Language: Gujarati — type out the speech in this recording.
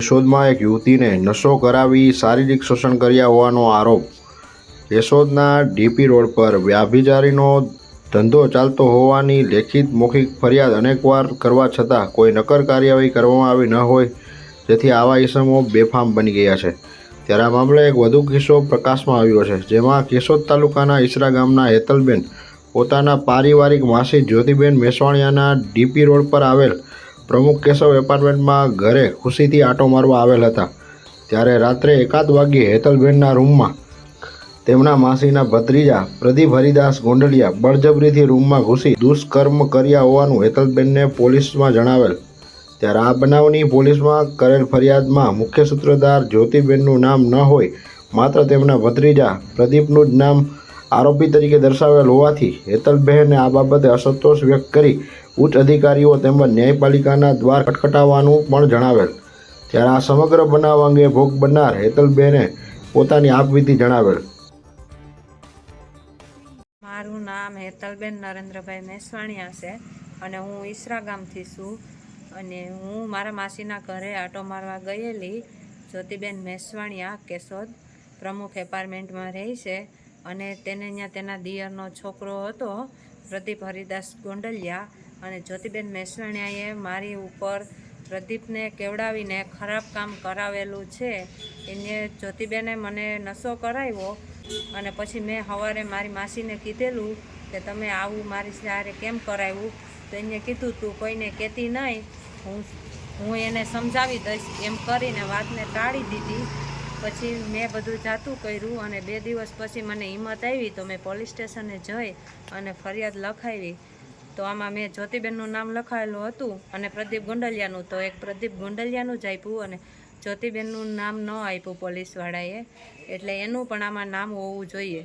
યશોદમાં એક યુવતીને નશો કરાવી શારીરિક શોષણ કર્યા હોવાનો આરોપ. યશોદના ડીપી રોડ પર વ્યાભિચારીનો ધંધો ચાલતો હોવાની લેખિત મૌખિક ફરિયાદ અનેકવાર કરવા છતાં કોઈ નક્કર કાર્યવાહી કરવામાં આવી ન હોય જેથી આવા ઇસમો બેફામ બની ગયા છે. ત્યારે આ મામલે એક વધુ કિસ્સો પ્રકાશમાં આવ્યો છે, જેમાં કેશોદ તાલુકાના ઈસરા ગામના હેતલબેન પોતાના પારિવારિક માસી જ્યોતિબેન મેસવાણિયાના ડીપી રોડ પર આવેલ પ્રમુખ કેશવ એપાર્ટમેન્ટમાં ઘરે ખુશીથી આંટો મારવા આવેલ હતા. ત્યારે રાત્રે એકાદ વાગ્યે હેતલબેનના રૂમમાં તેમના માસીના ભત્રીજા પ્રદીપ હરિદાસ ગોંડલિયા બળજબરીથી રૂમમાં ઘૂસી દુષ્કર્મ કર્યા હોવાનું હેતલબેનને પોલીસમાં જણાવેલ. ત્યારે આ બનાવની પોલીસમાં કરેલ ફરિયાદમાં મુખ્ય સૂત્રધાર જ્યોતિબેનનું નામ ન હોય, માત્ર તેમના ભત્રીજા પ્રદીપનું જ નામ આરોપી તરીકે દર્શાવેલ હોવાથી હેતલબહેને આ બાબતે અસંતોષ વ્યક્ત કરી ઉચ્ચ અધિકારીઓ તેમજ ન્યાયપાલિકાના દ્વાર ખટખટાવવાનું પણ જણાવેલ. ત્યારે આ સમગ્ર બનાવ અંગે ભોગ બનનાર હેતલબહેને પોતાની આપવીતી જણાવેલ. મારું નામ હેતલબેન નરેન્દ્રભાઈ મેસવાણિયા છે અને હું ઈસરા ગામથી છું અને હું મારા માસીના ઘરે આટો મારવા ગયેલી જ્યોતિબેન મેસવાણિયા કેશોદ પ્રમુખ એપાર્ટમેન્ટમાં રહી છે. અને તેને ત્યાં તેના દિયરનો છોકરો હતો, પ્રદીપ હરિદાસ ગોંડલિયા. અને જ્યોતિબેન મેસવાણિયાએ મારી ઉપર પ્રદીપને કેવડાવીને ખરાબ કામ કરાવેલું છે. એને જ્યોતિબેને મને નશો કરાવ્યો અને પછી મેં સવારે મારી માસીને કીધેલું કે, તમે આવું મારી સાથે કેમ કરાવ્યું? તો એને કીધું, તું કોઈને કહેતી નહીં. હું હું એને સમજાવી દઈશ. એમ કરીને વાતને ટાળી દીધી. પછી મેં બધું જાતું કર્યું અને બે દિવસ પછી મને હિંમત આવી તો મેં પોલીસ સ્ટેશને જઈ અને ફરિયાદ લખાવી. તો આમાં મેં જ્યોતિબેનનું નામ લખાયેલું હતું અને પ્રદીપ ગુંડલિયાનું. તો એક પ્રદીપ ગુંડલિયાનું જ આપ્યું અને જ્યોતિબેનનું નામ ન આપ્યું પોલીસવાળાએ. એટલે એનું પણ આમાં નામ હોવું જોઈએ.